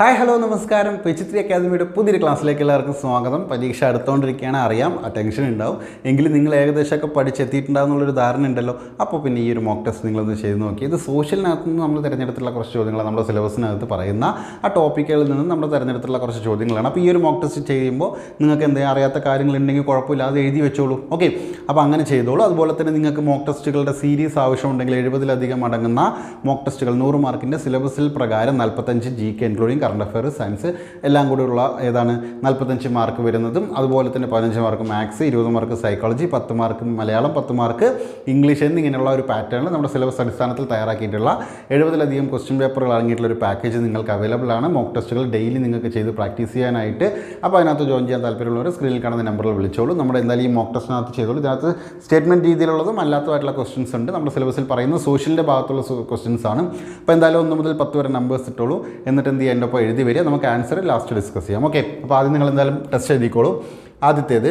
Hi hello നമസ്കാരം. പെച്ചിത്രി അക്കാദമിയുടെ പുതിയൊരു ക്ലാസ്സിലേക്ക് എല്ലാവർക്കും സ്വാഗതം. പരീക്ഷ അടുത്തുകൊണ്ടിരിക്കുകയാണ് അറിയാം ടെൻഷൻ ഉണ്ടാവും. എങ്കിലും നിങ്ങൾ ഏകദേശമൊക്കെ പഠിച്ചെത്തിയിട്ടുണ്ടാകുന്നുള്ളൊരു ധാരണ ഉണ്ടല്ലോ. അപ്പോൾ പിന്നെ ഈ ഒരു മോക്ക് ടെസ്റ്റ് നിങ്ങളൊന്ന് ചെയ്ത് നോക്കി. ഇത് സോഷ്യലിനകത്ത് നിന്ന് നമ്മൾ തിരഞ്ഞെടുത്തുള്ള കുറച്ച് ചോദ്യങ്ങൾ നമ്മുടെ സിലബസിനകത്ത് പറയുന്ന ആ ടോപ്പിക്കുകളിൽ നിന്ന് നമ്മൾ തിരഞ്ഞെടുത്തുള്ള കുറച്ച് ചോദ്യങ്ങളാണ്. അപ്പോൾ ഈ ഒരു മോക്ക് ടെസ്റ്റ് ചെയ്യുമ്പോൾ നിങ്ങൾക്ക് എന്തെങ്കിലും അറിയാത്ത കാര്യങ്ങളുണ്ടെങ്കിൽ കുഴപ്പമില്ലാതെ എഴുതി വെച്ചോളൂ. ഓക്കെ അപ്പോൾ അങ്ങനെ ചെയ്തോളൂ. അതുപോലെ തന്നെ നിങ്ങൾക്ക് മോക്ക് ടെസ്റ്റുകളുടെ സീരീസ് ആവശ്യമുണ്ടെങ്കിൽ എഴുപതിലധികം അടങ്ങുന്ന മോക്ക് ടെസ്റ്റുകൾ നൂറ് മാർക്കിന്റെ സിലബസിൽ പ്രകാരം നാൽപ്പത്തഞ്ച് G K including current affair science എല്ലാം കൂടിയുള്ള ഏതാണ് നാൽപ്പത്തഞ്ച് മാർക്ക് വരുന്നതും അതുപോലെ തന്നെ പതിനഞ്ച് മാർക്ക് മാത്സ് ഇരുപത് മാർക്ക് സൈക്കോളജി പത്ത് മാർക്ക് മലയാളം പത്ത് മാർക്ക് ഇംഗ്ലീഷ് എന്നിങ്ങനെയുള്ള ഒരു പാറ്റേണിൽ നമ്മുടെ സിലബസ് അടിസ്ഥാനത്തിൽ തയ്യാറാക്കിയിട്ടുള്ള എഴുപതിലധികം ക്വസ്റ്റ്യൻ പേപ്പറുകൾ അടങ്ങിയിട്ടുള്ള ഒരു പാക്കേജ് നിങ്ങൾക്ക് അവൈലബിൾ ആണ്. മോക്ക് ടെസ്റ്റുകൾ ഡെയിലി നിങ്ങൾക്ക് ചെയ്ത് പ്രാക്ടീസ് ചെയ്യാനായിട്ട്. അപ്പോൾ അതിനകത്ത് ജോയിൻ ചെയ്യാൻ താല്പര്യമുള്ളവർ സ്ക്രീനിൽ കാണുന്ന നമ്പറിൽ വിളിച്ചോളൂ. നമ്മുടെ എന്തായാലും ഈ മോക്ക് ടെസ്റ്റിനകത്ത് ചെയ്തോളൂ. ഇതിനകത്ത് സ്റ്റേറ്റ്മെന്റ് രീതിയിലുള്ളതും അല്ലാത്തതായിട്ടുള്ള ക്വസ്റ്റ്യൻസ് ഉണ്ട്. നമ്മുടെ സിലബസിൽ പറയുന്ന സോഷ്യലിന്റെ ഭാഗത്തുള്ള ക്വസ്റ്റ്യൻസ് ആണ്. അപ്പോൾ എന്തായാലും ഒന്ന് മുതൽ പത്ത് വരെ നമ്പേഴ്സ് ഇട്ടോളൂ. എന്നിട്ട് എന്ത് ചെയ്യുക എന്റെ ഒപ്പം എഴുതി വരിക നമുക്ക് ആൻസർ ലാസ്റ്റ് ഡിസ്കസ് ചെയ്യാം. ഓക്കെ അപ്പോൾ ആദ്യം നിങ്ങൾ എന്തായാലും ടെസ്റ്റ് എഴുതിക്കോളൂ. ആദ്യത്തേത്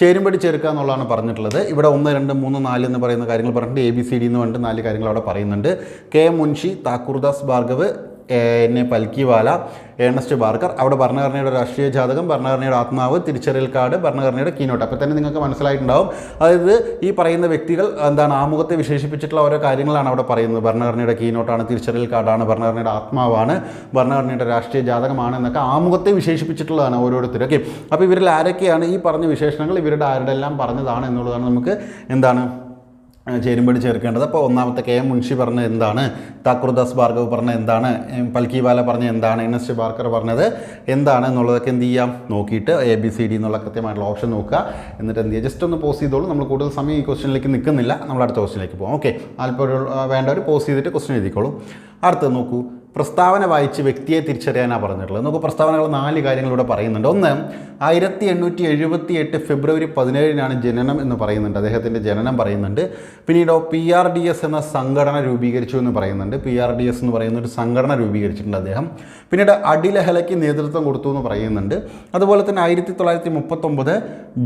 ചേരുംപടി ചേർക്കുക എന്നുള്ളതാണ് പറഞ്ഞിട്ടുള്ളത്. ഇവിടെ ഒന്ന് രണ്ട് മൂന്ന് നാല് എന്ന് പറയുന്ന കാര്യങ്ങൾ പറഞ്ഞിട്ട് എ ബി സി ഡി എന്ന് പറഞ്ഞിട്ട് നാല് കാര്യങ്ങൾ അവിടെ പറയുന്നുണ്ട്. K Munshi Thakurdas Bhargav N A Palkhivala Ernest Barker. അവിടെ ഭരണഘടനയുടെ രാഷ്ട്രീയ ജാതകം ഭരണഘടനയുടെ ആത്മാവ് തിരിച്ചറിയൽ കാർഡ് ഭരണഘടനയുടെ കീനോട്ട് അപ്പോൾ തന്നെ നിങ്ങൾക്ക് മനസ്സിലായിട്ടുണ്ടാവും. അതായത് ഈ പറയുന്ന വ്യക്തികൾ എന്താണ് ആമുഖത്തെ വിശേഷിപ്പിച്ചിട്ടുള്ള ഓരോ കാര്യങ്ങളാണ് അവിടെ പറയുന്നത്. ഭരണഘടനയുടെ കീനോട്ടാണ് തിരിച്ചറിയൽ കാർഡാണ് ഭരണഘടനയുടെ ആത്മാവാണ് ഭരണഘടനയുടെ രാഷ്ട്രീയ ജാതകമാണ് എന്നൊക്കെ ആമുഖത്തെ വിശേഷിപ്പിച്ചിട്ടുള്ളതാണ് ഓരോരുത്തരും. ഓക്കെ. അപ്പോൾ ഇവരിൽ ആരൊക്കെയാണ് ഈ പറഞ്ഞ വിശേഷണങ്ങൾ? ഇവരുടെ ആരുടെ എല്ലാം പറഞ്ഞതാണ് എന്നുള്ളതാണ് നമുക്ക് എന്താണ് ചേരുമ്പടി ചേർക്കേണ്ടത്. അപ്പോൾ ഒന്നാമത്തെ കെ എം മുൻഷി പറഞ്ഞത് എന്താണ്? താക്കൂർദാസ് ഭാർഗവ് പറഞ്ഞത് എന്താണ്? പൽക്കി ബാല പറഞ്ഞത് എന്താണ്? എൻ എസ് ബാർക്കർ പറഞ്ഞത് എന്താണ് എന്നുള്ളതൊക്കെ എന്ത് ചെയ്യാം? നോക്കിയിട്ട് എ ബി സി ഡി എന്നുള്ള കൃത്യമായിട്ടുള്ള ഓപ്ഷൻ നോക്കുക. എന്നിട്ട് എന്ത് ചെയ്യുക ജസ്റ്റ് ഒന്ന് പോസ് ചെയ്തോളൂ. നമ്മൾ കൂടുതൽ സമയം ഈ ക്വസ്റ്റ്യനിലേക്ക് നിൽക്കുന്നില്ല. നമ്മൾ അടുത്ത ക്വസ്റ്റ്യനിലേക്ക് പോകാം ഓക്കെ അല്പം വേണ്ടവർ പോസ് ചെയ്തിട്ട് ക്വസ്റ്റ്യൻ എഴുതിക്കോളൂ. അടുത്തത് നോക്കൂ. പ്രസ്താവന വായിച്ച് വ്യക്തിയെ തിരിച്ചറിയാനാണ് പറഞ്ഞിട്ടുള്ളത്. നമുക്ക് പ്രസ്താവനകൾ നാല് കാര്യങ്ങളിവിടെ പറയുന്നുണ്ട്. ഒന്ന് ആയിരത്തി എണ്ണൂറ്റി എഴുപത്തി എട്ട് ഫെബ്രുവരി പതിനേഴിനാണ് ജനനം എന്ന് പറയുന്നുണ്ട്. അദ്ദേഹത്തിന്റെ ജനനം പറയുന്നുണ്ട്. പിന്നീട് പി ആർ ഡി എസ് എന്ന സംഘടന രൂപീകരിച്ചു എന്ന് പറയുന്നുണ്ട്. പി ആർ ഡി എസ് എന്ന് പറയുന്ന ഒരു സംഘടന രൂപീകരിച്ചിട്ടുണ്ട് അദ്ദേഹം. പിന്നീട് അടിലഹലയ്ക്ക് നേതൃത്വം കൊടുത്തു എന്ന് പറയുന്നുണ്ട്. അതുപോലെ തന്നെ ആയിരത്തി തൊള്ളായിരത്തി മുപ്പത്തൊമ്പത്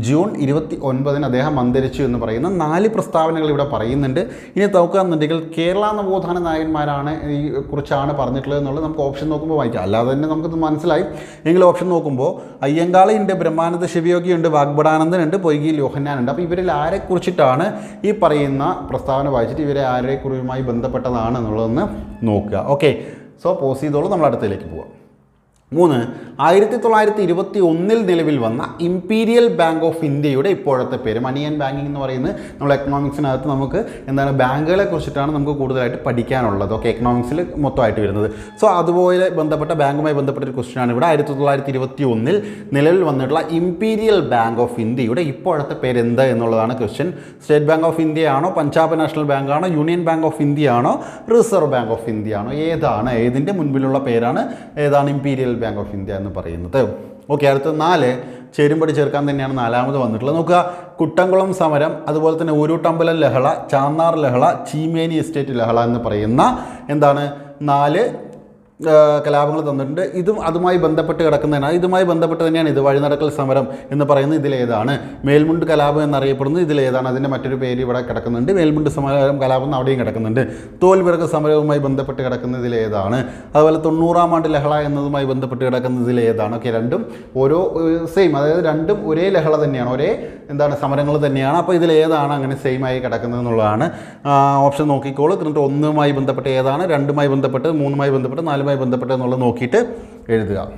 ജൂൺ ഇരുപത്തി ഒൻപതിന് അദ്ദേഹം അന്തരിച്ചു എന്ന് പറയുന്ന നാല് പ്രസ്താവനകൾ ഇവിടെ പറയുന്നുണ്ട്. ഇനി നോക്കുകയാണെന്നുണ്ടെങ്കിൽ കേരള നവോത്ഥാന നായകന്മാരാണ് ഈ കുറിച്ചാണ് പറഞ്ഞിട്ടുള്ളത് എന്നുള്ളത് നമുക്ക് ഓപ്ഷൻ നോക്കുമ്പോൾ വായിക്കാം. അല്ലാതെ തന്നെ നമുക്ക് മനസ്സിലായി. എങ്കിൽ ഓപ്ഷൻ നോക്കുമ്പോൾ അയ്യങ്കാളിയുണ്ട് ബ്രഹ്മാനന്ദ ശിവയോഗിയുണ്ട് വാഗ്ബടാനന്ദനുണ്ട് പൊയ്കി ലോഹന്നാനുണ്ട് അപ്പോൾ ഇവരിൽ ആരെക്കുറിച്ചിട്ടാണ് ഈ പറയുന്ന പ്രസ്താവന വായിച്ചിട്ട് ഇവരെ ആരെക്കുറിയുമായി ബന്ധപ്പെട്ടതാണ് എന്നുള്ളതെന്ന് നോക്കുക. ഓക്കെ സോ പോസ് ചെയ്തോളൂ. നമ്മൾ അടുത്തതിലേക്ക് പോവാം. മൂന്ന് ആയിരത്തി തൊള്ളായിരത്തി ഇരുപത്തി ഒന്നിൽ നിലവിൽ വന്ന ഇമ്പീരിയൽ ബാങ്ക് ഓഫ് ഇന്ത്യയുടെ ഇപ്പോഴത്തെ പേര്. മണി ആൻഡ് ബാങ്കിങ് എന്ന് പറയുന്നത് നമ്മൾ എക്കണോമിക്സിനകത്ത് നമുക്ക് എന്താണ് ബാങ്കുകളെ കുറിച്ചിട്ടാണ് നമുക്ക് കൂടുതലായിട്ട് പഠിക്കാനുള്ളത്. ഓക്കെ എക്കണോമിക്സിൽ മൊത്തമായിട്ട് വരുന്നത്. സോ അതുപോലെ ബന്ധപ്പെട്ട ബാങ്കുമായി ബന്ധപ്പെട്ട ഒരു ക്വസ്റ്റിനാണ് ഇവിടെ. ആയിരത്തി തൊള്ളായിരത്തി ഇരുപത്തി ഒന്നിൽ നിലവിൽ വന്നിട്ടുള്ള ഇമ്പീരിയൽ ബാങ്ക് ഓഫ് ഇന്ത്യയുടെ ഇപ്പോഴത്തെ പേര് എന്ത് എന്നുള്ളതാണ് question State Bank of India ആണോ പഞ്ചാബ് നാഷണൽ ബാങ്ക് ആണോ യൂണിയൻ ബാങ്ക് ഓഫ് ഇന്ത്യ ആണോ റിസർവ് ബാങ്ക് ഓഫ് ഇന്ത്യ ആണോ ഏതാണ് ഏതിന്റെ മുൻപിലുള്ള പേരാണ് ഏതാണ് ഇമ്പീരിയൽ ബാങ്ക് ഓഫ് ഇന്ത്യ എന്ന് പറയുന്നത്. ഓക്കെ അടുത്ത നാല് ചേരുംപടി ചേർക്കാൻ തന്നെയാണ് നാലാമത് വന്നിട്ടുള്ളത്. നോക്കുക കുട്ടംകുളം സമരം അതുപോലെ തന്നെ ഊരൂട്ടമ്പലം ലഹള ചാന്നാർ ലഹള ചീമേനി എസ്റ്റേറ്റ് ലഹള എന്ന് പറയുന്ന എന്താണ്? നാല് കലാപങ്ങൾ തന്നിട്ടുണ്ട്. ഇതും അതുമായി ബന്ധപ്പെട്ട് കിടക്കുന്നതിനാണ് ഇതുമായി ബന്ധപ്പെട്ട് തന്നെയാണ് ഇത് വഴിനടക്കൽ സമരം എന്ന് പറയുന്നത് ഇതിലേതാണ് മേൽമുണ്ട് കലാപം എന്നറിയപ്പെടുന്നത് ഇതിലേതാണ് അതിന്റെ മറ്റൊരു പേര് ഇവിടെ കിടക്കുന്നുണ്ട്. മേൽമുണ്ട് സമരം കലാപം അവിടെയും കിടക്കുന്നുണ്ട്. തോൽവിറക സമരവുമായി ബന്ധപ്പെട്ട് കിടക്കുന്ന ഇതിലേതാണ് അതുപോലെ തൊണ്ണൂറാം ആണ്ട് ലഹള എന്നതുമായി ബന്ധപ്പെട്ട് കിടക്കുന്ന ഇതിലേതാണ് ഓക്കെ രണ്ടും ഓരോ സെയിം അതായത് രണ്ടും ഒരേ ലഹള തന്നെയാണ്. ഒരേ എന്താണ് സമരങ്ങൾ തന്നെയാണ്. അപ്പോൾ ഇതിലേതാണ് അങ്ങനെ സെയിമായി കിടക്കുന്നത് എന്നുള്ളതാണ്. ഓപ്ഷൻ നോക്കിക്കോളൂ. എന്നിട്ട് ഒന്നുമായി ബന്ധപ്പെട്ട് ഏതാണ്? രണ്ടുമായി ബന്ധപ്പെട്ട് മൂന്നുമായി ബന്ധപ്പെട്ട് നാലുമായി ബന്ധപ്പെട്ട് എന്നുള്ളത് നോക്കിയിട്ട് എഴുതുക.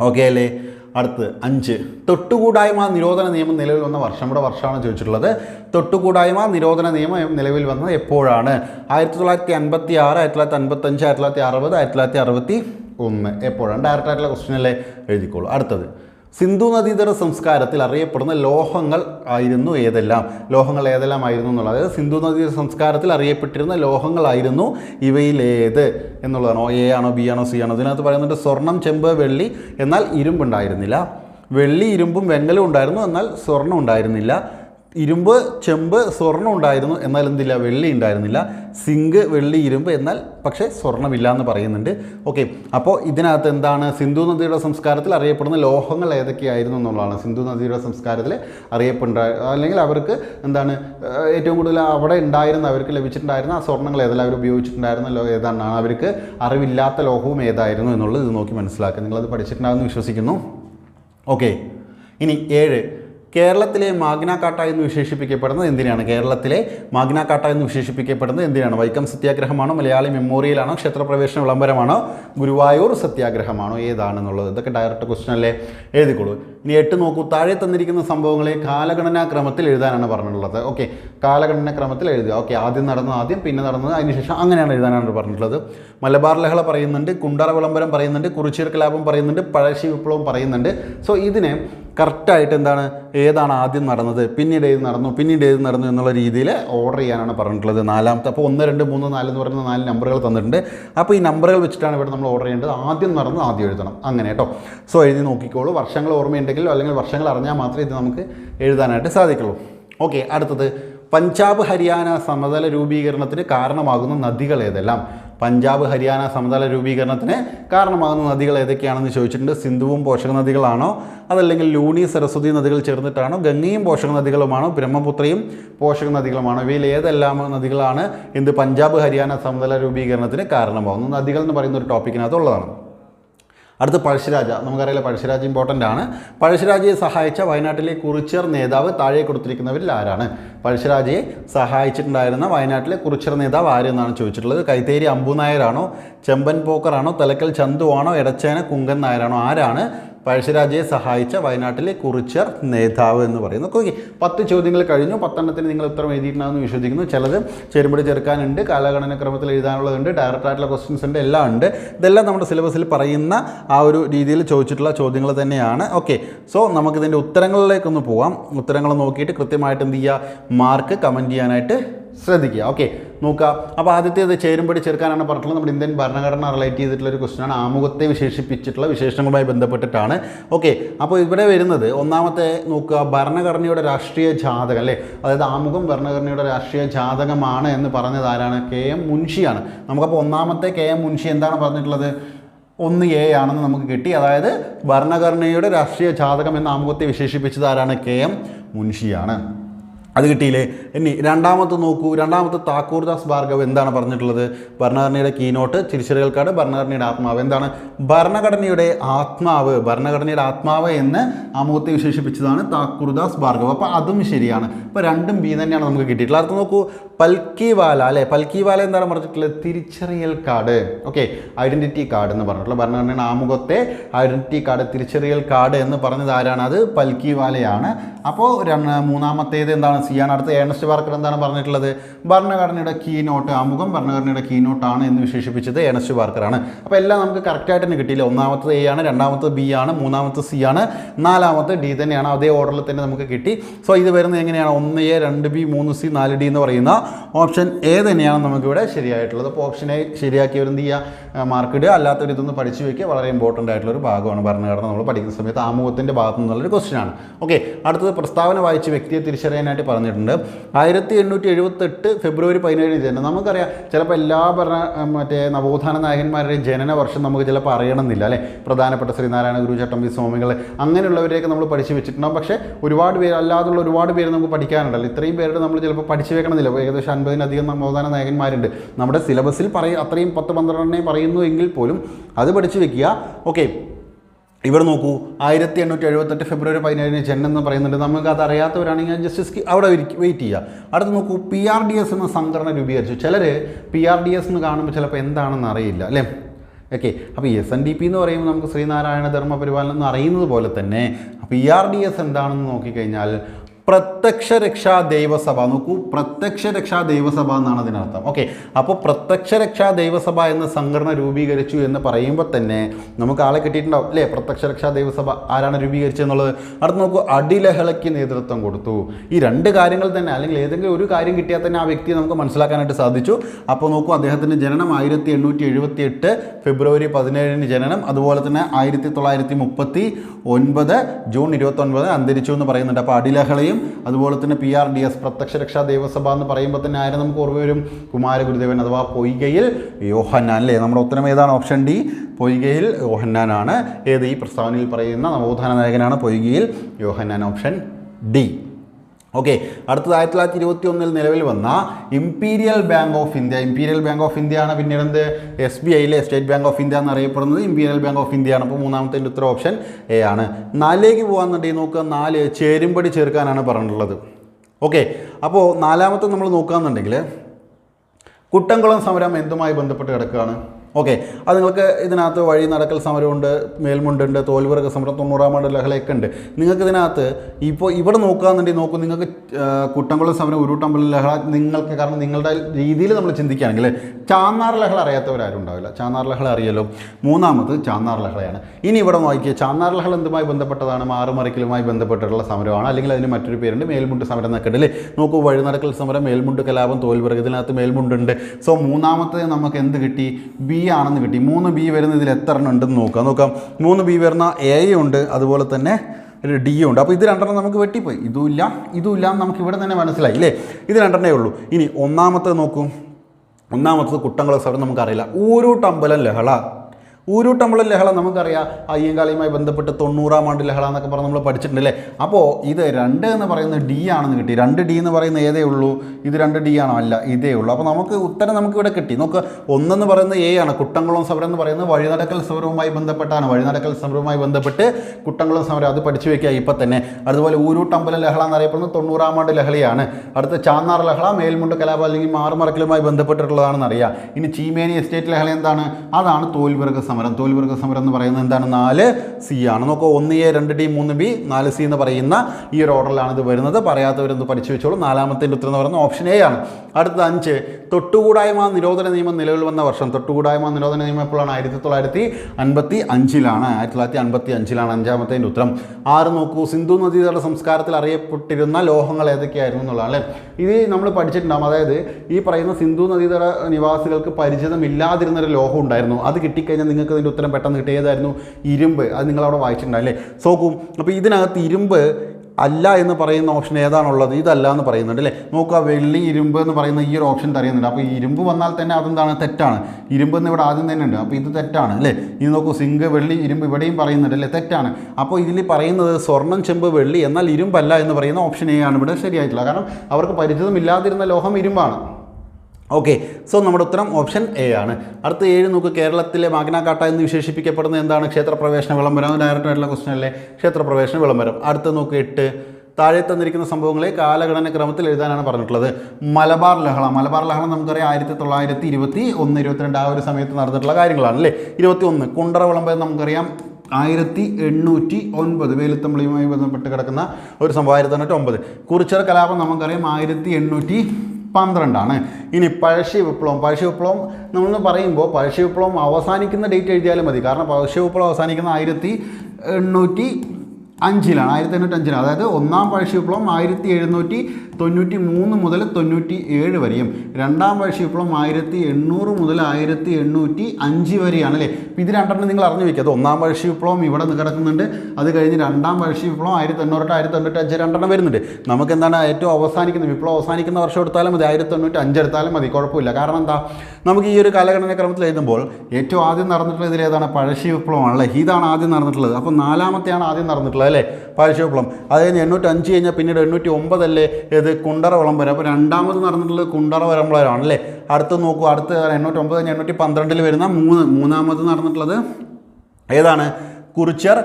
ഓക്കെ അല്ലേ? അടുത്ത് അഞ്ച്. തൊട്ടുകൂടായ്മ നിരോധന നിയമം നിലവിൽ വന്ന വർഷം ഇവിടെ വർഷമാണ് ചോദിച്ചിട്ടുള്ളത്. തൊട്ടുകൂടായ്മ നിരോധന നിയമം നിലവിൽ വന്നത് എപ്പോഴാണ്? ആയിരത്തി തൊള്ളായിരത്തി അൻപത്തി ആറ് ആയിരത്തി തൊള്ളായിരത്തി അൻപത്തഞ്ച് ആയിരത്തി തൊള്ളായിരത്തി അറുപത് ആയിരത്തി തൊള്ളായിരത്തി അറുപത്തി ഒന്ന് എപ്പോഴാണ്? ഡയറക്റ്റ് ആയിട്ടുള്ള ക്വസ്റ്റ്യൻ അല്ലേ? എഴുതിക്കോളൂ. അടുത്തത്. സിന്ധു നദീതര സംസ്കാരത്തിൽ അറിയപ്പെടുന്ന ലോഹങ്ങൾ ആയിരുന്നു ഏതെല്ലാം? ലോഹങ്ങൾ ഏതെല്ലാം ആയിരുന്നു എന്നുള്ളത്. അതായത് സിന്ധു നദീതര സംസ്കാരത്തിൽ അറിയപ്പെട്ടിരുന്ന ലോഹങ്ങളായിരുന്നു ഇവയിലേത് എന്നുള്ളതാണോ. എ ആണോ ബി ആണോ സി ആണോ? ഇതിനകത്ത് പറയുന്നുണ്ട് സ്വർണം ചെമ്പ് വെള്ളി എന്നാൽ ഇരുമ്പുണ്ടായിരുന്നില്ല. വെള്ളി ഇരുമ്പും വെങ്കലും ഉണ്ടായിരുന്നു എന്നാൽ സ്വർണം ഉണ്ടായിരുന്നില്ല. ഇരുമ്പ് ചെമ്പ് സ്വർണം ഉണ്ടായിരുന്നു. എന്നാൽ എന്തില്ല വെള്ളി ഉണ്ടായിരുന്നില്ല. സിങ്ക് വെള്ളി ഇരുമ്പ് എന്നാൽ പക്ഷേ സ്വർണമില്ല എന്ന് പറയുന്നുണ്ട്. ഓക്കെ അപ്പോൾ ഇതിനകത്ത് എന്താണ് സിന്ധു നദിയുടെ സംസ്കാരത്തിൽ അറിയപ്പെടുന്ന ലോഹങ്ങൾ ഏതൊക്കെയായിരുന്നു എന്നുള്ളതാണ്. സിന്ധു നദിയുടെ സംസ്കാരത്തിൽ അറിയപ്പെട്ട അല്ലെങ്കിൽ അവർക്ക് എന്താണ് ഏറ്റവും കൂടുതൽ അവിടെ ഉണ്ടായിരുന്ന അവർക്ക് ലഭിച്ചിട്ടുണ്ടായിരുന്ന ആ സ്വർണങ്ങൾ ഏതെല്ലാം അവർ ഉപയോഗിച്ചിട്ടുണ്ടായിരുന്ന ലോ ഏതാണ് അവർക്ക് അറിവില്ലാത്ത ലോഹവും ഏതായിരുന്നു എന്നുള്ളത് ഇത് നോക്കി മനസ്സിലാക്കുക. നിങ്ങളത് പഠിച്ചിട്ടുണ്ടാകുമെന്ന് വിശ്വസിക്കുന്നു. ഓക്കെ ഇനി ഏഴ്. കേരളത്തിലെ മാഗ്ന കാട്ട എന്ന് വിശേഷിപ്പിക്കപ്പെടുന്നത് എന്തിനാണ്? കേരളത്തിലെ മാഗ്ന കാട്ട എന്ന് വിശേഷിപ്പിക്കപ്പെടുന്നത് എന്തിനാണ്? വൈക്കം സത്യാഗ്രഹമാണോ? മലയാളി മെമ്മോറിയലാണോ? ക്ഷേത്രപ്രവേശന വിളംബരമാണോ? ഗുരുവായൂർ സത്യാഗ്രഹമാണോ? ഏതാണെന്നുള്ളത്? ഇതൊക്കെ ഡയറക്റ്റ് ക്വസ്റ്റൻ അല്ലേ? എഴുതിക്കോളൂ. ഇനി എട്ട് നോക്കൂ. താഴെ തന്നിരിക്കുന്ന സംഭവങ്ങളെ കാലഗണനാ ക്രമത്തിൽ എഴുതാനാണ് പറഞ്ഞിട്ടുള്ളത്. ഓക്കെ. കാലഗണനാക്രമത്തിൽ എഴുതുക. ഓക്കെ. ആദ്യം നടന്നത് ആദ്യം പിന്നെ നടന്നത് അതിനുശേഷം അങ്ങനെയാണ് എഴുതാനാണ് പറഞ്ഞിട്ടുള്ളത്. മലബാർ ലഹള പറയുന്നുണ്ട് കുണ്ടറ വിളംബരം പറയുന്നുണ്ട് കുറിച്ചീർ കലാപം പറയുന്നുണ്ട് പഴശ്ശി വിപ്ലവം പറയുന്നുണ്ട്. സോ ഇതിനെ കറക്റ്റായിട്ട് എന്താണ് ഏതാണ് ആദ്യം നടന്നത് പിന്നീട് ഏത് നടന്നു പിന്നീട് ഏത് നടന്നു എന്നുള്ള രീതിയിൽ ഓർഡർ ചെയ്യാനാണ് പറഞ്ഞിട്ടുള്ളത്. നാലാമത്തെ അപ്പോൾ ഒന്ന് രണ്ട് മൂന്ന് നാല് എന്ന് പറയുന്ന നാല് നമ്പറുകൾ തന്നിട്ടുണ്ട്. അപ്പോൾ ഈ നമ്പറുകൾ വെച്ചിട്ടാണ് ഇവിടെ നമ്മൾ ഓർഡർ ചെയ്യേണ്ടത്. ആദ്യം നടന്നു ആദ്യം എഴുതണം. അങ്ങനെ കേട്ടോ സോ എഴുതി നോക്കിക്കോളൂ. വർഷങ്ങൾ ഓർമ്മയുണ്ടെങ്കിലോ അല്ലെങ്കിൽ വർഷങ്ങൾ അറിഞ്ഞാൽ മാത്രമേ ഇത് നമുക്ക് എഴുതാനായിട്ട് സാധിക്കുള്ളൂ. ഓക്കെ അടുത്തത്. പഞ്ചാബ് ഹരിയാന സമതല രൂപീകരണത്തിന് കാരണമാകുന്ന നദികൾ ഏതെല്ലാം? പഞ്ചാബ് ഹരിയാന സമതല രൂപീകരണത്തിന് കാരണമാകുന്ന നദികൾ ഏതൊക്കെയാണെന്ന് ചോദിച്ചിട്ടുണ്ട്. സിന്ധുവും പോഷക നദികളാണോ? അതല്ലെങ്കിൽ ലൂണി സരസ്വതി നദികൾ ചേർന്നിട്ടാണോ? ഗംഗയും പോഷക നദികളുമാണോ? ബ്രഹ്മപുത്രയും പോഷക നദികളുമാണോ? ഇവയിൽ ഏതെല്ലാം നദികളാണ് എന്ത് പഞ്ചാബ് ഹരിയാന സമതല രൂപീകരണത്തിന് കാരണമാകുന്നത്? നദികൾ എന്ന് പറയുന്ന ഒരു ടോപ്പിക്കിനകത്ത് ഉള്ളതാണ്. അടുത്ത പഴശ്ശിരാജ. നമുക്കറിയില്ല പഴശ്ശിരാജ ഇമ്പോർട്ടന്റ് ആണ്. പഴശ്ശിരാജയെ സഹായിച്ച വയനാട്ടിലെ കുറിച്യർ നേതാവ് താഴെ കൊടുത്തിരിക്കുന്നവരിൽ ആരാണ്? പഴശ്ശിരാജയെ സഹായിച്ചിട്ടുണ്ടായിരുന്ന വയനാട്ടിലെ കുറിച്യർ നേതാവ് ആരെന്നാണ് ചോദിച്ചിട്ടുള്ളത്. കൈത്തേരി അമ്പു നായരാണോ ചെമ്പൻ പോക്കറാണോ? തലക്കൽ ചന്തു ആണോ എടച്ചേന കുങ്കൻ നായരാണോ? ആരാണ്? പഴശ്ശിരാജയെ സഹായിച്ച വയനാട്ടിലെ കുറിച്യർ നേതാവ് എന്ന് പറയുന്നു. ഓക്കെ പത്ത് ചോദ്യങ്ങൾ കഴിഞ്ഞു. പത്തെണ്ണത്തിന് നിങ്ങൾ ഉത്തരം എഴുതിയിട്ടുണ്ടാകുമെന്ന് വിശ്വസിക്കുന്നു. ചിലത് ചെരുമ്പടി ചേർക്കാനുണ്ട്. കാലഗണന ക്രമത്തിൽ എഴുതാനുള്ളതുണ്ട്. ഡയറക്റ്റ് ആയിട്ടുള്ള ക്വസ്റ്റ്യൻസ് ഉണ്ട്. എല്ലാം ഉണ്ട്. ഇതെല്ലാം നമ്മുടെ സിലബസിൽ പറയുന്ന ആ ഒരു രീതിയിൽ ചോദിച്ചിട്ടുള്ള ചോദ്യങ്ങൾ തന്നെയാണ്. ഓക്കെ സോ നമുക്കിതിന്റെ ഉത്തരങ്ങളിലേക്കൊന്ന് പോവാം. ഉത്തരങ്ങൾ നോക്കിയിട്ട് കൃത്യമായിട്ട് എന്ത് ചെയ്യുക? മാർക്ക് കമന്റ് ചെയ്യാനായിട്ട് ശ്രദ്ധിക്കുക. ഓക്കെ നോക്കുക. അപ്പോൾ ആദ്യത്തേത് ചേരുമ്പടി ചേർക്കാനാണ് പറഞ്ഞിട്ടുള്ളത്. നമ്മുടെ ഇന്ത്യൻ ഭരണഘടന റിലേറ്റ് ചെയ്തിട്ടുള്ള ഒരു ക്വസ്റ്റ്യനാണ് ആമുഖത്തെ വിശേഷിപ്പിച്ചിട്ടുള്ള വിശേഷങ്ങളുമായി ബന്ധപ്പെട്ടിട്ടാണ്. ഓക്കെ അപ്പോൾ ഇവിടെ വരുന്നത് ഒന്നാമത്തെ നോക്കുക. ഭരണഘടനയുടെ രാഷ്ട്രീയ ജാതകം അല്ലേ? അതായത് ആമുഖം ഭരണഘടനയുടെ രാഷ്ട്രീയ ജാതകമാണ് എന്ന് പറഞ്ഞത് ആരാണ്? കെ എം മുൻഷിയാണ് നമുക്കപ്പോൾ ഒന്നാമത്തെ കെ എം മുൻഷി എന്താണ് പറഞ്ഞിട്ടുള്ളത്? ഒന്ന് എ ആണെന്ന് നമുക്ക് കിട്ടി. അതായത് ഭരണഘടനയുടെ രാഷ്ട്രീയ ജാതകം എന്ന ആമുഖത്തെ വിശേഷിപ്പിച്ചത് ആരാണ്? കെ എം മുൻഷിയാണ്. അത് കിട്ടിയില്ലേ? ഇനി രണ്ടാമത്തെ നോക്കൂ. രണ്ടാമത്തെ താക്കൂർദാസ് ഭാർഗവ് എന്താണ് പറഞ്ഞിട്ടുള്ളത്? ഭരണഘടനയുടെ കീനോട്ട് തിരിച്ചറിയൽ കാർഡ് ഭരണഘടനയുടെ ആത്മാവ്. എന്താണ്? ഭരണഘടനയുടെ ആത്മാവ്. ഭരണഘടനയുടെ ആത്മാവ് എന്ന് ആമുഖത്തെ വിശേഷിപ്പിച്ചതാണ് താക്കൂർദാസ് ഭാർഗവ്. അപ്പോൾ അതും ശരിയാണ്. അപ്പോൾ രണ്ടും ബി തന്നെയാണ് നമുക്ക് കിട്ടിയിട്ടുള്ളത്. അടുത്ത് നോക്കൂ. പൽക്കിവാല അല്ലേ? പൽക്കിവാല എന്താണ് പറഞ്ഞിട്ടുള്ളത്? തിരിച്ചറിയൽ കാർഡ് ഓക്കെ. ഐഡന്റിറ്റി കാർഡ് എന്ന് പറഞ്ഞിട്ടുള്ളത് ഭരണഘടനയുടെ ആമുഖത്തെ ഐഡന്റിറ്റി കാർഡ് തിരിച്ചറിയൽ കാർഡ് എന്ന് പറഞ്ഞത് ആരാണ്? അത് പൽക്കിവാലയാണ്. അപ്പോൾ മൂന്നാമത്തേത് എന്താണ്? സിയാണ് അടുത്ത ഏണസ്റ്റ് വാർക്കർ എന്താണ് പറഞ്ഞിട്ടുള്ളത്? ഭരണഘടനയുടെ കീ നോട്ട് ആമുഖം ഭരണഘടനയുടെ കീ നോട്ടാണ് എന്ന് വിശേഷിപ്പിച്ചത് ഏണസ്റ്റ് വാർക്കറാണ് അപ്പോൾ എല്ലാം നമുക്ക് കറക്റ്റായിട്ട് തന്നെ കിട്ടിയില്ല? ഒന്നാമത്തത് എ ആണ് രണ്ടാമത്തത് ബി ആണ് മൂന്നാമത്തെ സി ആണ് നാലാമത്തെ ഡി തന്നെയാണ്. അതേ ഓർഡറിൽ തന്നെ നമുക്ക് കിട്ടി. സോ ഇത് വരുന്നത് എങ്ങനെയാണ്? ഒന്ന് എ രണ്ട് ബി മൂന്ന് സി നാല് ഡി എന്ന് പറയുന്ന ഓപ്ഷൻ എ തന്നെയാണ് നമുക്കിവിടെ ശരിയായിട്ടുള്ളത്. അപ്പോൾ ഓപ്ഷൻ എ ശരിയാക്കിയവർ എന്ത് ചെയ്യുക മാർക്ക് ഇടുക. അല്ലാത്തവർ ഇതൊന്ന് പഠിച്ചു വയ്ക്കുക വളരെ ഇമ്പോർട്ടന്റ് ആയിട്ടുള്ള ഒരു ഭാഗമാണ് ഭരണഘടന. നമ്മൾ പഠിക്കുന്ന സമയത്ത് ആമുഖത്തിന്റെ ഭാഗത്തു നിന്നുള്ളൊരു ക്വസ്റ്റ്യൻ ആണ്. ഓക്കെ അടുത്തത് പ്രസ്താവന വായിച്ച് വ്യക്തിയെ തിരിച്ചറിയാനായിട്ട് പറഞ്ഞിട്ടുണ്ട്. ആയിരത്തി എണ്ണൂറ്റി എഴുപത്തെട്ട് ഫെബ്രുവരി പതിനേഴ് ജനനം നമുക്കറിയാം ചിലപ്പോൾ എല്ലാ ഭരണ മറ്റേ നവോത്ഥാന നായകന്മാരുടെയും ജനന വർഷം നമുക്ക് ചിലപ്പോൾ അറിയണമെന്നില്ല അല്ലേ? പ്രധാനപ്പെട്ട ശ്രീനാരായണ ഗുരു ചട്ടമ്പി സ്വാമികൾ അങ്ങനെയുള്ളവരെയൊക്കെ നമ്മൾ പഠിച്ചു വെച്ചിട്ടുണ്ടാകും പക്ഷേ ഒരുപാട് പേര് അല്ലാതുള്ള ഒരുപാട് പേര് നമുക്ക് പഠിക്കാനുണ്ടല്ലോ. ഇത്രയും പേരുടെ നമ്മൾ ചിലപ്പോൾ പഠിച്ചു വെക്കണമെന്നില്ല. ഏകദേശം അൻപതിനധികം നവോത്ഥാന നായകന്മാരുണ്ട്. നമ്മുടെ സിലബസിൽ പറയും അത്രയും പത്ത് പന്ത്രണ്ടെണ്ണേ പറയുന്നു എങ്കിൽ പോലും അത് പഠിച്ചു വെക്കുക. ഓക്കെ. ഇവിടെ നോക്കൂ ആയിരത്തി എണ്ണൂറ്റി എഴുപത്തെട്ട് ഫെബ്രുവരി പതിനേഴിന് ജനനം എന്ന് പറയുന്നുണ്ട്. നമുക്ക് അത് അറിയാത്തവരാണെങ്കിൽ ജസ്റ്റിസ് അവിടെ വെയിറ്റ് ചെയ്യുക അടുത്ത് നോക്കൂ പി ആർ ഡി എസ് എന്ന സംഘടന രൂപീകരിച്ചു. ചിലർ പി ആർ ഡി എസ് എന്ന് കാണുമ്പോൾ ചിലപ്പോൾ എന്താണെന്ന് അറിയില്ല അല്ലേ? ഓക്കെ അപ്പോൾ എസ് എൻ ഡി പി എന്ന് പറയുമ്പോൾ നമുക്ക് ശ്രീനാരായണ ധർമ്മ പരിപാലനം എന്ന് അറിയുന്നത് പോലെ തന്നെ പി ആർ ഡി എസ് എന്താണെന്ന് നോക്കിക്കഴിഞ്ഞാൽ പ്രത്യക്ഷ രക്ഷാ ദൈവസഭ. നോക്കൂ പ്രത്യക്ഷ രക്ഷാ ദൈവസഭ എന്നാണ് അതിനർത്ഥം. ഓക്കെ അപ്പോൾ പ്രത്യക്ഷ രക്ഷാ ദൈവസഭ എന്ന സംഘടന രൂപീകരിച്ചു എന്ന് പറയുമ്പോൾ തന്നെ നമുക്ക് ആളെ കിട്ടിയിട്ടുണ്ടാവും അല്ലേ പ്രത്യക്ഷ രക്ഷാ ദൈവസഭ ആരാണ് രൂപീകരിച്ചതെന്നുള്ളത് അടുത്ത് നോക്കൂ അടിലഹളയ്ക്ക് നേതൃത്വം കൊടുത്തു. ഈ രണ്ട് കാര്യങ്ങൾ തന്നെ അല്ലെങ്കിൽ ഏതെങ്കിലും ഒരു കാര്യം കിട്ടിയാൽ തന്നെ ആ വ്യക്തിയെ നമുക്ക് മനസ്സിലാക്കാനായിട്ട് സാധിച്ചു. അപ്പോൾ നോക്കൂ അദ്ദേഹത്തിന്റെ ജനനം ആയിരത്തി എണ്ണൂറ്റി എഴുപത്തി എട്ട് ഫെബ്രുവരി പതിനേഴിന് ജനനം അതുപോലെ തന്നെ ആയിരത്തി തൊള്ളായിരത്തി മുപ്പത്തി ഒൻപത് ജൂൺ ഇരുപത്തൊൻപത് അന്തരിച്ചു എന്ന് പറയുന്നുണ്ട്. അപ്പോൾ അടിലഹളയും അതുപോലെ തന്നെ പി ആർ ഡി എസ് പ്രത്യക്ഷ രക്ഷാ ദേവസഭ എന്ന് പറയുമ്പോൾ തന്നെ ആരും നമുക്ക് ഓർമ്മ വരും? കുമാരഗുരുദേവൻ അഥവാ പൊയ്കയിൽ യോഹന്നാൻ അല്ലേ? നമ്മുടെ ഉത്തരം ഏതാണ്? ഓപ്ഷൻ ഡി പൊയ്കയിൽ യോഹന്നാനാണ്. ഏത്? ഈ പ്രസ്താവനയിൽ പറയുന്ന നവോത്ഥാന നായകനാണ് Poikayil Yohannan. Option D. Okay അടുത്തത് ആയിരത്തി തൊള്ളായിരത്തി ഇരുപത്തി ഒന്നിൽ നിലവിൽ വന്ന Imperial Bank of India Imperial Bank of India ആണ് പിന്നീട് എന്ത് എസ് ബി ഐയിലെ സ്റ്റേറ്റ് ബാങ്ക് ഓഫ് ഇന്ത്യ എന്നറിയപ്പെടുന്നത്. ഇംപീരിയൽ ബാങ്ക് ഓഫ് ഇന്ത്യ ആണ്. അപ്പോൾ മൂന്നാമത്തെ ഉത്തര ഓപ്ഷൻ എ ആണ്. നാലിലേക്ക് പോകാന്നുണ്ടെങ്കിൽ നോക്കുക. നാല് ചേരുംപടി ചേർക്കാനാണ് പറഞ്ഞിട്ടുള്ളത്. ഓക്കെ അപ്പോൾ നാലാമത്തെ നമ്മൾ നോക്കുകയെന്നുണ്ടെങ്കിൽ കുട്ടംകുളം സമരം എന്തുമായി ബന്ധപ്പെട്ട് കിടക്കുകയാണ്? ഓക്കെ. അത് നിങ്ങൾക്ക് ഇതിനകത്ത് വഴി നടക്കൽ സമരമുണ്ട് മേൽമുണ്ടുണ്ട് തോൽവർഗ സമരം തൊണ്ണൂറാം ആണ്ട് ലഹളയൊക്കെ ഉണ്ട്. നിങ്ങൾക്ക് ഇതിനകത്ത് ഇപ്പോൾ ഇവിടെ നോക്കുകയാണെന്നുണ്ടെങ്കിൽ നോക്കും നിങ്ങൾക്ക് കുട്ടംകുളം സമരം ഉരുട്ടമ്പലം ലഹള നിങ്ങൾക്ക് കാരണം നിങ്ങളുടെ രീതിയിൽ നമ്മൾ ചിന്തിക്കുകയാണെങ്കിൽ ചാന്നാർ ലഹള അറിയാത്തവരാരും ഉണ്ടാവില്ല. ചാന്നാർ ലഹള അറിയാലോ? മൂന്നാമത് ചാന്നാർ ലഹളയാണ്. ഇനി ഇവിടെ നോക്കിയ ചാന്നാർ ലഹള എന്തുമായി ബന്ധപ്പെട്ടതാണ്? മാറുമറിക്കലുമായി ബന്ധപ്പെട്ടിട്ടുള്ള സമരമാണ്. അല്ലെങ്കിൽ അതിന് മറ്റൊരു പേരുണ്ട് മേൽമുണ്ട് സമരം എന്നൊക്കെ അല്ലേ? നോക്കൂ വഴിനടക്കൽ സമരം മേൽമുണ്ട് കലാപം തോൽവർഗ ഇതിനകത്ത് മേൽമുണ്ടുണ്ട്. സോ മൂന്നാമത്തെ നമുക്ക് എന്ത് കിട്ടി? ബി ആണെന്ന് കിട്ടി. മൂന്ന് ബി വരുന്ന ഇതിൽ എത്ര എണ്ണം ഉണ്ടെന്ന് നോക്കാം. നോക്കാം. മൂന്ന് ബി വരുന്ന എ ഉണ്ട് അതുപോലെ തന്നെ ഒരു ഡി ഉണ്ട്. അപ്പോൾ ഇത് രണ്ടെണ്ണം നമുക്ക് വെട്ടിപ്പോയി. ഇതുമില്ല ഇതുമില്ല നമുക്ക് ഇവിടെ തന്നെ മനസ്സിലായി അല്ലേ ഇത് രണ്ടെണ്ണേ ഉള്ളൂ. ഇനി ഒന്നാമത്തെ നോക്കൂ. ഒന്നാമത്തത് കുട്ടംകുളം സ്ഥലം നമുക്കറിയില്ല. ഊരൂട്ടമ്പലം ലഹള. ഊരൂട്ടമ്പലം ലഹള നമുക്കറിയാം. അയ്യങ്കാളിയുമായി ബന്ധപ്പെട്ട് തൊണ്ണൂറാം ആണ്ട് ലഹള എന്നൊക്കെ പറഞ്ഞ് നമ്മൾ പഠിച്ചിട്ടുണ്ട് അല്ലേ അപ്പോൾ ഇത് രണ്ട് എന്ന് പറയുന്നത് ഡി ആണെന്ന് കിട്ടി. രണ്ട് ഡി എന്ന് പറയുന്നത് ഏതേ ഉള്ളൂ? ഇത് രണ്ട് ഡി ആണോ? അല്ല ഇതേ ഉള്ളൂ. അപ്പോൾ നമുക്ക് ഉത്തരം നമുക്ക് ഇവിടെ കിട്ടി. നോക്ക് ഒന്നെന്ന് പറയുന്നത് എ ആണ്. കുട്ടംകുളം സമരം എന്ന് പറയുന്നത് വഴിനടക്കൽ സമരവുമായി ബന്ധപ്പെട്ടാണ്. വഴിനടക്കൽ സമരവുമായി ബന്ധപ്പെട്ട് കുട്ടംകുളം സമരം അത് പഠിച്ചു വെക്കുക ഇപ്പം തന്നെ. അതുപോലെ ഊരൂട്ടമ്പലം ലഹള എന്നറിയപ്പെടുന്നത് തൊണ്ണൂറാം ആണ്ട് ലഹളയാണ്. അടുത്ത ചാന്നാർ ലഹള മേൽമുണ്ട് കലാപം അല്ലെങ്കിൽ മാറുമറക്കലുമായി ബന്ധപ്പെട്ടിട്ടുള്ളതാണെന്ന് അറിയാം. ഇനി ചീമേനി എസ്റ്റേറ്റ് ലഹള എന്താണ്? അതാണ് തോൽവർഗ സമരം. തോൽവർഗ സമരം എന്ന് പറയുന്നത് എന്താണ്? നാല് സി ആണ്. നോക്കുക ഒന്ന് എ രണ്ട് ഡി മൂന്ന് ബി നാല് സി എന്ന് പറയുന്ന ഈ ഒരു ഓർഡറിലാണ് ഇത് വരുന്നത്. പറയാത്തവരൊന്ന് പഠിച്ചു വെച്ചോളൂ. നാലാമത്തെ ഉത്തരം എന്ന് പറയുന്നത് ഓപ്ഷൻ എ ആണ്. അടുത്തത് അഞ്ച്. തൊട്ടുകൂടായ്മ നിരോധന നിയമം നിലവിൽ വന്ന വർഷം. തൊട്ടുകൂടായ്മ നിരോധന നിയമം എപ്പോഴാണ്? ആയിരത്തി തൊള്ളായിരത്തി അൻപത്തി അഞ്ചിലാണ്. ആയിരത്തി തൊള്ളായിരത്തി അൻപത്തി അഞ്ചിലാണ് അഞ്ചാമത്തെ ഉത്തരം. ആറ് നോക്കൂ സിന്ധു നദീതട സംസ്കാരത്തിൽ അറിയപ്പെട്ടിരുന്ന ലോഹങ്ങൾ ഏതൊക്കെയായിരുന്നു എന്നുള്ളതാണ് അല്ലേ? ഇത് നമ്മൾ പഠിച്ചിട്ടുണ്ടാകും അതായത് ഈ പറയുന്ന സിന്ധു നദീതട നിവാസികൾക്ക് പരിചിതമില്ലാതിരുന്ന ഒരു ലോഹം ഉണ്ടായിരുന്നു. അത് കിട്ടിക്കഴിഞ്ഞാൽ നിങ്ങൾക്ക് ഇതിന്റെ ഉത്തരം പെട്ടെന്ന് കിട്ടിയതായിരുന്നു ഇരുമ്പ്. അത് നിങ്ങളവിടെ വായിച്ചിട്ടുണ്ടാവും അല്ലേ? സോക്കും അപ്പോൾ ഇതിനകത്ത് ഇരുമ്പ് അല്ല എന്ന് പറയുന്ന ഓപ്ഷൻ ഏതാണുള്ളത്? ഇതല്ല എന്ന് പറയുന്നുണ്ട് അല്ലേ? നോക്കുക വെള്ളി ഇരുമ്പ് എന്ന് പറയുന്ന ഈ ഒരു ഓപ്ഷൻ തരുന്നുണ്ട് അപ്പോൾ ഇരുമ്പ് വന്നാൽ തന്നെ അതെന്താണ്? തെറ്റാണ്. ഇരുമ്പ് എന്ന് ഇവിടെ ആദ്യം തന്നെ ഉണ്ട്. അപ്പോൾ ഇത് തെറ്റാണ് അല്ലേ? ഇനി നോക്കൂ സിങ്ക് വെള്ളി ഇരുമ്പ് ഇവിടെയും പറയുന്നുണ്ട് അല്ലേ? തെറ്റാണ്. അപ്പോൾ ഇതിൽ പറയുന്നത് സ്വർണം ചെമ്പ് വെള്ളി എന്നാൽ ഇരുമ്പല്ല എന്ന് പറയുന്ന ഓപ്ഷൻ എ ആണ്. ഇവിടെ ശരിയായിട്ടുള്ളത് കാരണം അവർക്ക് പരിചിതമില്ലാതിരുന്ന ലോഹം ഇരുമ്പാണ്. ഓക്കെ സോ നമ്മുടെ ഉത്തരം ഓപ്ഷൻ എ ആണ്. അടുത്ത ഏഴ് നോക്ക് കേരളത്തിലെ മാഗ്നാകാട്ട എന്ന് വിശേഷിപ്പിക്കപ്പെടുന്ന എന്താണ്? ക്ഷേത്രപ്രവേശന വിളംബരം. ഡയറക്റ്റ് ആയിട്ടുള്ള ക്വസ്റ്റൻ അല്ലേ? ക്ഷേത്രപ്രവേശന വിളംബരം. അടുത്ത നോക്ക് എട്ട്. താഴെ തന്നിരിക്കുന്ന സംഭവങ്ങളെ കാലഘടന ക്രമത്തിൽ എഴുതാനാണ് പറഞ്ഞിട്ടുള്ളത്. മലബാർ ലഹള. മലബാർ ലഹള നമുക്കറിയാം ആയിരത്തി തൊള്ളായിരത്തി ഇരുപത്തി ഒന്ന് ഇരുപത്തിരണ്ട് ആ ഒരു സമയത്ത് നടന്നിട്ടുള്ള കാര്യങ്ങളാണ് അല്ലേ? ഇരുപത്തി ഒന്ന് കുണ്ടറ വിളംബരം നമുക്കറിയാം ആയിരത്തി എണ്ണൂറ്റി ഒൻപത് വേലുത്തമ്പിളിയുമായി ബന്ധപ്പെട്ട് കിടക്കുന്ന ഒരു സംഭവം ആയിരത്തി തൊണ്ണൂറ്റി ഒമ്പത് കുറിച്ചർ കലാപം നമുക്കറിയാം ആയിരത്തി എണ്ണൂറ്റി പന്ത്രണ്ടാണ്. ഇനി പഴശ്ശി വിപ്ലവം പഴശ്ശി വിപ്ലവം നമ്മൾ പറയുമ്പോൾ പഴശ്ശി വിപ്ലവം അവസാനിക്കുന്ന ഡേറ്റ് എഴുതിയാലും മതി. കാരണം പഴശ്ശി വിപ്ലവം അവസാനിക്കുന്ന ആയിരത്തി എണ്ണൂറ്റി അഞ്ചിലാണ് ആയിരത്തി എണ്ണൂറ്റി അഞ്ചിലാണ്. അതായത് ഒന്നാം പഴശ്ശി വിപ്ലവം ആയിരത്തി എഴുന്നൂറ്റി തൊണ്ണൂറ്റി മൂന്ന് മുതൽ തൊണ്ണൂറ്റി ഏഴ് വരെയും. രണ്ടാം വയസ്സ് വിപ്ലവം ആയിരത്തി എണ്ണൂറ് മുതൽ ആയിരത്തി എണ്ണൂറ്റി അഞ്ച് വരെയാണ് അല്ലേ അപ്പോൾ ഇത് രണ്ടെണ്ണം നിങ്ങൾ അറിഞ്ഞു വയ്ക്കുക അത് ഒന്നാം വയസ്സ് വിപ്ലവം ഇവിടെ കിടക്കുന്നുണ്ട്. അത് കഴിഞ്ഞ് രണ്ടാം വയസ്സ് വിപ്ലവം ആയിരത്തി എണ്ണൂറ് ആയിരത്തി തൊണ്ണൂറ്റി അഞ്ച് രണ്ടെണ്ണം വരുന്നുണ്ട്. നമുക്ക് എന്താണ് ഏറ്റവും അവസാനിക്കുന്ന വിപ്ലവം അവസാനിക്കുന്ന വർഷം എടുത്താലും മതി. ആയിരത്തി തൊണ്ണൂറ്റി അഞ്ച് എടുത്താലും മതി. കുഴപ്പമില്ല. കാരണം എന്താ? നമുക്ക് ഈ ഒരു കാലഘടന ക്രമത്തിൽ എഴുതുമ്പോൾ ഏറ്റവും ആദ്യം നടന്നിട്ടുള്ള ഇതിലേതാണ് പഴശ്ശി വിപ്ലവമാണ് അല്ലേ ഇതാണ് ആദ്യം നടന്നിട്ടുള്ളത്. അപ്പോൾ നാലാമത്തെയാണ് ആദ്യം നടന്നിട്ടുള്ളത് അല്ലേ? പഴശ്ശി വിപ്ലവം അത് കഴിഞ്ഞ് എണ്ണൂറ്റി അഞ്ച് കഴിഞ്ഞാൽ പിന്നീട് എണ്ണൂറ്റി ഒമ്പതല്ലേ ഇത് കുണ്ടറ വിളംബരം അപ്പോൾ രണ്ടാമത് നടന്നിട്ടുള്ളത് കുണ്ടറ വിളംബരമാണ് അല്ലേ അടുത്ത് നോക്കൂ അടുത്ത് എണ്ണൂറ്റി ഒമ്പത് കഴിഞ്ഞ് എണ്ണൂറ്റി പന്ത്രണ്ടിൽ വരുന്ന മൂന്ന് മൂന്നാമത് നടന്നിട്ടുള്ളത് ഏതാണ്? കുറിച്ചർ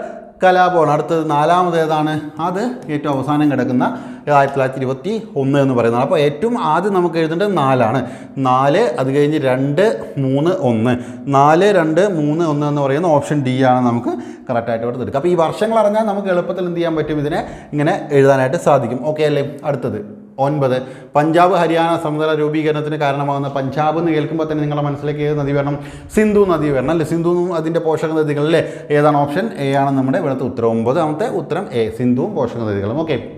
കലാപമാണ് അടുത്തത് നാലാമത് ഏതാണ്? അത് ഏറ്റവും അവസാനം കിടക്കുന്ന ആയിരത്തി തൊള്ളായിരത്തി ഇരുപത്തി ഒന്ന് എന്ന് പറയുന്നത് അപ്പോൾ ഏറ്റവും ആദ്യം നമുക്ക് എഴുതേണ്ടത് നാലാണ്. നാല് അത് കഴിഞ്ഞ് രണ്ട് മൂന്ന് ഒന്ന്. നാല് രണ്ട് മൂന്ന് ഒന്ന് എന്ന് പറയുന്ന ഓപ്ഷൻ ഡി ആണ് നമുക്ക് കറക്റ്റായിട്ട് ഇവിടെ എടുക്കുക അപ്പോൾ ഈ വർഷങ്ങൾ അറിഞ്ഞാൽ നമുക്ക് എളുപ്പത്തിൽ എന്ത് ചെയ്യാൻ പറ്റും? ഇതിനെ ഇങ്ങനെ എഴുതാനായിട്ട് സാധിക്കും. ഓക്കെ അല്ലേ? അടുത്തത് ഒൻപത്. പഞ്ചാബ് ഹരിയാന സമതല രൂപീകരണത്തിന് കാരണമാകുന്ന പഞ്ചാബ് എന്ന് കേൾക്കുമ്പോൾ തന്നെ നിങ്ങളുടെ മനസ്സിലേക്ക് ഏത് നദി വരണം? സിന്ധു നദി വരണം അല്ലേ? സിന്ധുവും അതിന്റെ പോഷക നദികളിലെ ഏതാണ് ഓപ്ഷൻ? എ ആണ് നമ്മുടെ ഇവിടുത്തെ ഉത്തരം. ഒമ്പതാമത്തെ ഉത്തരം എ. സിന്ധുവും പോഷക നദികളും ഓക്കെ.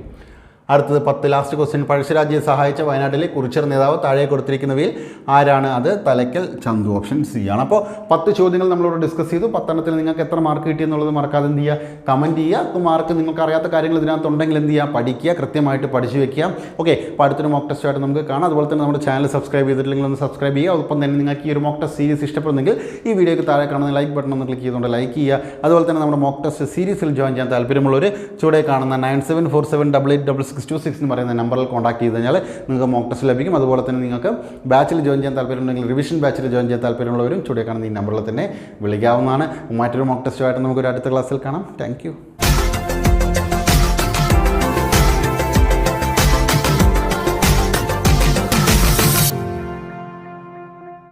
അടുത്തത് പത്ത് ലാസ്റ്റ് ക്വസ്റ്റ്യൻ പഴശ്ശിരാജയെ സഹായിച്ച വയനാട്ടിലെ കുറിച്ചർ നേതാവ് താഴെ കൊടുത്തിരിക്കുന്നവയിൽ ആരാണ്? അത് തലയ്ക്കൽ ചന്തു ഓപ്ഷൻ സി ആണ്. അപ്പോൾ പത്ത് ചോദ്യങ്ങൾ നമ്മളോട് ഡിസ്കസ് ചെയ്തു. പത്തെണ്ണത്തിൽ നിങ്ങൾക്ക് എത്ര മാർക്ക് കിട്ടി എന്നുള്ളത് മറക്കാതെ എന്ത് ചെയ്യുക കമന്റ് ചെയ്യുക. അപ്പോൾ മാർക്ക് നിങ്ങൾക്ക് അറിയാത്ത കാര്യങ്ങൾ ഇതിനകത്തുണ്ടെങ്കിൽ എന്ത് ചെയ്യുക പഠിക്കുക. കൃത്യമായിട്ട് പഠിച്ചു വെക്കുക. ഓക്കെ അപ്പോൾ അടുത്തൊരു മോക്ക് ടെസ്റ്റായിട്ട് നമുക്ക് കാണാം. അതുപോലെ തന്നെ നമ്മുടെ ചാനൽ സബ്സ്ക്രൈബ് ചെയ്തിട്ടില്ലെങ്കിൽ ഒന്ന് സബ്സ്ക്രൈബ് ചെയ്യുക. ഒപ്പം തന്നെ നിങ്ങൾക്ക് ഈ ഒരു മോക്ക് ടെസ്റ്റ് സീരീസ് ഇഷ്ടപ്പെടുന്നെങ്കിൽ ഈ വീഡിയോയ്ക്ക് താഴെ കാണുന്ന ലൈക്ക് ബട്ടൺ ഒന്ന് ക്ലിക്ക് ചെയ്തുകൊണ്ട് ലൈക്ക് ചെയ്യുക. അതുപോലെ തന്നെ നമ്മുടെ മോക്ക് ടെസ്റ്റ് സീരീസിൽ ജോയിൻ ചെയ്യാൻ താല്പര്യമുള്ളവർ ചൂടെ കാണുന്ന nine seven four seven double eight double six two six എന്ന് പറയുന്ന നമ്പറിൽ കോൺടാക്ട് ചെയ്ത് കഴിഞ്ഞാൽ നിങ്ങൾക്ക് മോക്ക് ടെസ്റ്റ് ലഭിക്കും. അതുപോലെ തന്നെ നിങ്ങൾക്ക് ബാച്ചിൽ ജോയിൻ ചെയ്യാൻ താല്പര്യമുണ്ടെങ്കിൽ റിവിഷൻ ബാച്ചിൽ ജോയിൻ ചെയ്യാൻ താല്പര്യമുള്ളവരും ചൂടെ കാണുന്ന ഈ നമ്പറിൽ തന്നെ വിളിക്കാവുന്നതാണ്. മറ്റൊരു മോക്ക് ടെസ്റ്റുമായിട്ട് നമുക്കൊരു അടുത്ത ക്ലാസ്സിൽ കാണാം. താങ്ക്